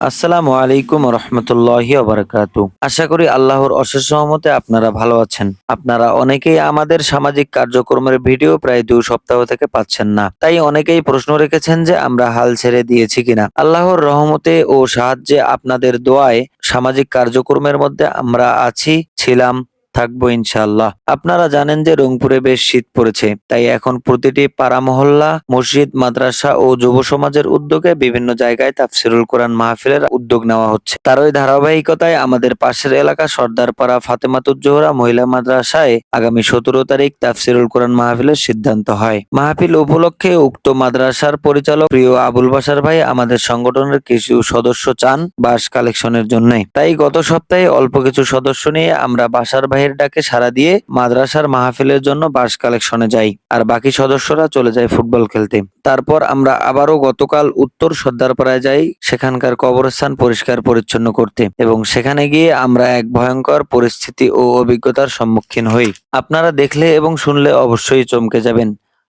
আসসালামু আলাইকুম রহমতুল্লাহি ওবরাকাত। আশা করি আল্লাহর অশেষ সহমতে আপনারা ভালো আছেন। আপনারা অনেকেই আমাদের সামাজিক কার্যক্রমের ভিডিও প্রায় দুই সপ্তাহ থেকে পাচ্ছেন না। তাই অনেকেই প্রশ্ন রেখেছেন যে আমরা হাল ছেড়ে দিয়েছি কিনা। আল্লাহর রহমতে ও সাহায্যে আপনাদের দোয়ায় সামাজিক কার্যক্রমের মধ্যে আমরা আছি, ছিলাম থাকব ইনশাআল্লাহ। আপনারা জানেন যে রংপুরে বেশ শীত পড়েছে, তাই এখন প্রতিটি পাড়া মহল্লা মসজিদ, মাদ্রাসা ও যুব সমাজের উদ্যোগে বিভিন্ন জায়গায় তাফসিরুল কোরআন মাহফিলের উদ্যোগ নেওয়া হচ্ছে। তার ওই ধারাবাহিকতায় আমাদের পাশের এলাকা সর্দারপাড়া ফাতেমাতুজ্জোহরা মহিলা মাদ্রাসায় আগামী সতেরো তারিখ তাফসিরুল কোরআন মাহফিলের সিদ্ধান্ত হয়। মাহফিল উপলক্ষে উক্ত মাদ্রাসার পরিচালক প্রিয় আবুল বাসার ভাই আমাদের সংগঠনের কিছু সদস্য চান বাস কালেকশনের জন্য। তাই গত সপ্তাহে অল্প কিছু সদস্য নিয়ে আমরা বাসার ভাইয়ের ডাকে সাড়া দিয়ে মাদ্রাসার মাহফিলের জন্য বাস কালেকশনে যাই, আর বাকি সদস্যরা চলে যায় ফুটবল খেলতে। তারপর আমরা আবারও গতকাল উত্তর সর্দারপাড়ায় যাই, সেখানকার কবরস্থান পরিষ্কার পরিচ্ছন্ন করতে, এবং সেখানে গিয়ে আমরা এক ভয়ঙ্কর পরিস্থিতি ও অভিজ্ঞতার সম্মুখীন হই। আপনারা দেখলে এবং শুনলে অবশ্যই চমকে যাবেন।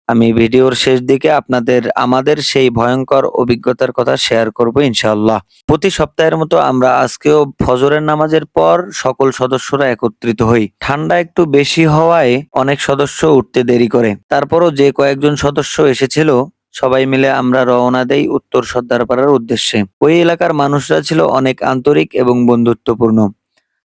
আমি ভিডিওর শেষ দিকে আপনাদের, আমাদের সেই ভয়ঙ্কর অভিজ্ঞতার কথা শেয়ার করব ইনশাআল্লাহ। প্রতি সপ্তাহের মতো আমরা আজকেও ফজরের নামাজের পর সকল সদস্যরা একত্রিত হই। ঠান্ডা একটু বেশি হওয়ায় অনেক সদস্য উঠতে দেরি করে। তারপরও যে কয়েকজন সদস্য এসেছিল, সবাই মিলে আমরা রওনা দেই উত্তর সর্দারপাড়ার উদ্দেশ্যে। ওই এলাকার মানুষরা ছিল অনেক আন্তরিক এবং বন্ধুত্বপূর্ণ।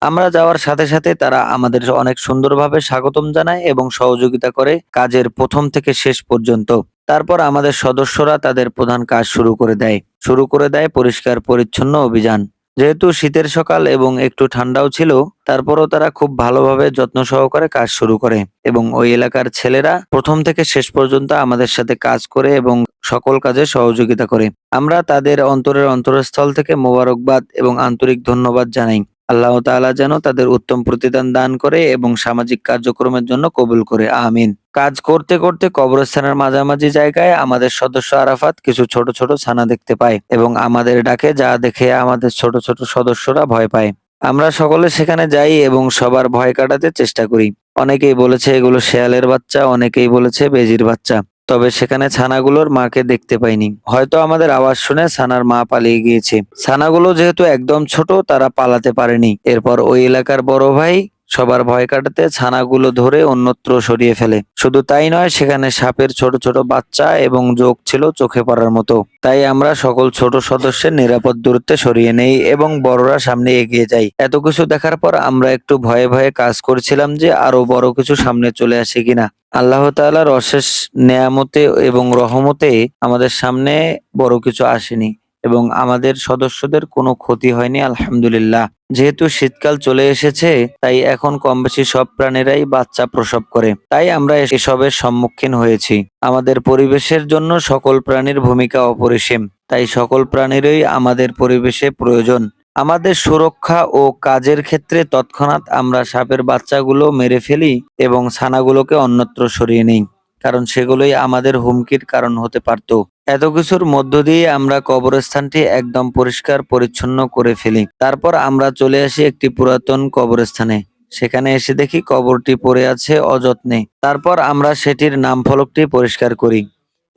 আমরা যাওয়ার সাথে সাথে তারা আমাদের অনেক সুন্দরভাবে স্বাগতম জানায় এবং সহযোগিতা করে কাজের প্রথম থেকে শেষ পর্যন্ত। তারপর আমাদের সদস্যরা তাদের প্রধান কাজ শুরু করে দেয়। শুরু করে দেয় পরিষ্কার পরিচ্ছন্ন অভিযান। যেহেতু শীতের সকাল এবং একটু ঠান্ডাও ছিল, তারপরও তারা খুব ভালোভাবে যত্ন সহকারে কাজ শুরু করে এবং ওই এলাকার ছেলেরা প্রথম থেকে শেষ পর্যন্ত আমাদের সাথে কাজ করে এবং সকল কাজে সহযোগিতা করে। আমরা তাদের অন্তরের অন্তরস্থল থেকে মোবারকবাদ এবং আন্তরিক ধন্যবাদ জানাই। আল্লাহ তাআলা যেন তাদের উত্তম প্রতিদান দান করে এবং সামাজিক কার্যক্রমের জন্য কবুল করে, আমিন। কাজ করতে করতে কবরস্থানের মাঝামাঝি জায়গায় আমাদের সদস্য আরাফাত কিছু ছোট ছোট ছানা দেখতে পায় এবং আমাদের ডাকে যা দেখে আমাদের ছোট ছোট সদস্যরা ভয় পায়। আমরা সকলে সেখানে যাই এবং সবার ভয় কাটাতে চেষ্টা করি। অনেকেই বলেছে এগুলো শেয়ালের বাচ্চা, অনেকেই বলেছে বেজির বাচ্চা। তবে সেখানে ছানাগুলোর মাকে দেখতে পাইনি। হয়তো আমাদের আওয়াজ শুনে ছানার মা পালিয়ে গিয়েছে। ছানাগুলো যেহেতু একদম ছোট, তারা পালাতে পারেনি। এরপর ওই এলাকার বড় ভাই সবার ভয় কাটাতে ছানাগুলো ধরে অন্যত্র সরিয়ে ফেলে। শুধু তাই নয়, সেখানে সাপের ছোট ছোট বাচ্চা এবং যোগ ছিল চোখে পড়ার মতো। তাই আমরা সকল ছোট সদস্যের নিরাপদ দূরত্বে সরিয়ে নেই এবং বড়রা সামনে এগিয়ে যাই। এত কিছু দেখার পর আমরা একটু ভয়ে ভয়ে কাজ করছিলাম যে আরও বড় কিছু সামনে চলে আসে কিনা। আল্লাহ তাআলার অশেষ নেয়ামতে এবং রহমতে আমাদের সামনে বড় কিছু আসেনি। এবং আমাদের সদস্যদের কোনো ক্ষতি হয়নি, আলহামদুলিল্লাহ। যেহেতু শীতকাল চলে এসেছে, তাই এখন কম বেশি সব প্রাণীরাই বাচ্চা প্রসব করে। তাই আমরা এসবের সম্মুখীন হয়েছি। আমাদের পরিবেশের জন্য সকল প্রাণীর ভূমিকা অপরিসীম। তাই সকল প্রাণীরই আমাদের পরিবেশে প্রয়োজন। আমাদের সুরক্ষা ও কাজের ক্ষেত্রে তৎক্ষণাৎ আমরা সাপের বাচ্চাগুলো মেরে ফেলি এবং ছানাগুলোকে অন্যত্র সরিয়ে নিই। কারণ সেগুলোই আমাদের হুমকির কারণ হতে পারত। এত কিছুর মধ্য দিয়ে আমরা কবরস্থানটি একদম পরিষ্কার পরিচ্ছন্ন করে ফেলি। তারপর আমরা চলে আসি একটি পুরাতন কবরস্থানে। সেখানে এসে দেখি কবরটি পড়ে আছে অযত্নে। তারপর আমরা সেটির নাম ফলকটি পরিষ্কার করি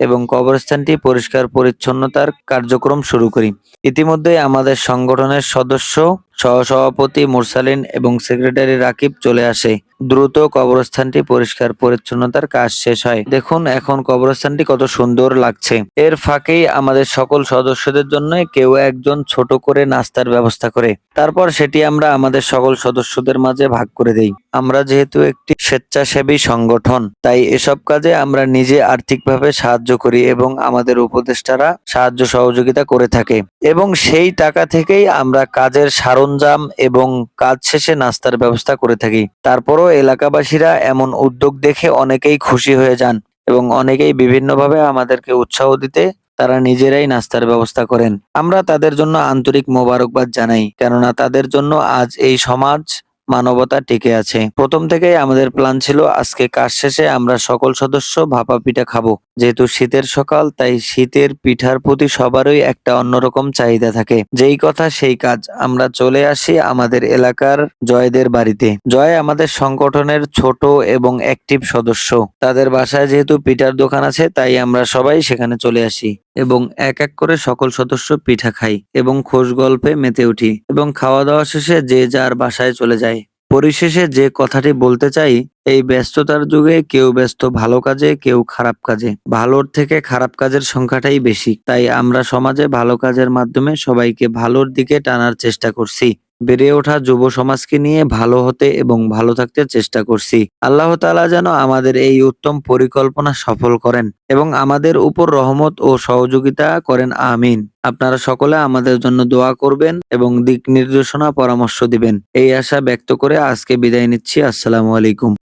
এবং কবরস্থানটি পরিষ্কার পরিচ্ছন্নতার কার্যক্রম শুরু করি। ইতিমধ্যে আমাদের সংগঠনের সদস্য সহসভাপতি মুরসালিন এবং সেক্রেটারি রাকিব চলে আসে। দ্রুত কবরস্থানটি পরিষ্কার পরিচ্ছন্নতার কাজ শেষ হয়। দেখুন এখন কবরস্থানটি কত সুন্দর লাগছে। এর ফাঁকেই আমাদের সকল সদস্যদের জন্য কেউ একজন ছোট করে নাস্তার ব্যবস্থা করে। তারপর সেটি আমরা আমাদের সকল সদস্যদের মাঝে ভাগ করে দেই। আমরা যেহেতু একটি স্বেচ্ছাসেবী সংগঠন, তাই এসব কাজে আমরা নিজে আর্থিকভাবে সাহায্য করি এবং আমাদের উপদেষ্টারা সাহায্য সহযোগিতা করে থাকে। এবং সেই টাকা থেকেই আমরা কাজের সরঞ্জাম এবং কাজ শেষে নাস্তার ব্যবস্থা করে থাকি। তারপরও এলাকাবাসীরা এমন উদ্যোগ দেখে অনেকেই খুশি হয়ে যান এবং অনেকেই বিভিন্নভাবে আমাদেরকে উৎসাহ দিতে তারা নিজেরাই নাস্তার ব্যবস্থা করেন। আমরা তাদের জন্য আন্তরিক মোবারকবাদ জানাই, কেননা তাদের জন্য আজ এই সমাজ মানবতা টিকে আছে। প্রথম থেকেই আমাদের প্ল্যান ছিল, আজকে কাজ শেষে আমরা সকল সদস্য ভাপা পিঠা খাব। যেহেতু শীতের সকাল, তাই শীতের পিঠার প্রতি সবারই একটা অন্যরকম চাহিদা থাকে। যেই কথা সেই কাজ। আমরা চলে আসি আমাদের এলাকার জয়দের বাড়িতে। জয় আমাদের সংগঠনের ছোট এবং অ্যাক্টিভ সদস্য। তাদের বাসায় যেহেতু পিঠার দোকান আছে, তাই আমরা সবাই সেখানে চলে আসি এবং এক এক করে সকল সদস্য পিঠা খাই এবং খোশ গল্পে মেতে উঠি এবং খাওয়া দাওয়া শেষে যে যার বাসায় চলে যায়। পরিশেষে যে কথাটি বলতে চাই, এই ব্যস্ততার যুগে কেউ ব্যস্ত ভালো কাজে, কেউ খারাপ কাজে। ভালোর থেকে খারাপ কাজের সংখ্যাটাই বেশি। তাই আমরা সমাজে ভালো কাজের মাধ্যমে সবাইকে ভালোর দিকে টানার চেষ্টা করছি। বেড়ে ওঠা যুব সমাজকে নিয়ে ভালো হতে এবং ভালো থাকতে চেষ্টা করছি। আল্লাহ তালা যেন আমাদের এই উত্তম পরিকল্পনা সফল করেন এবং আমাদের উপর রহমত ও সহযোগিতা করেন, আমিন। আপনারা সকলে আমাদের জন্য দোয়া করবেন এবং দিক নির্দেশনা পরামর্শ দিবেন। এই আশা ব্যক্ত করে আজকে বিদায় নিচ্ছি। আসসালামু আলাইকুম।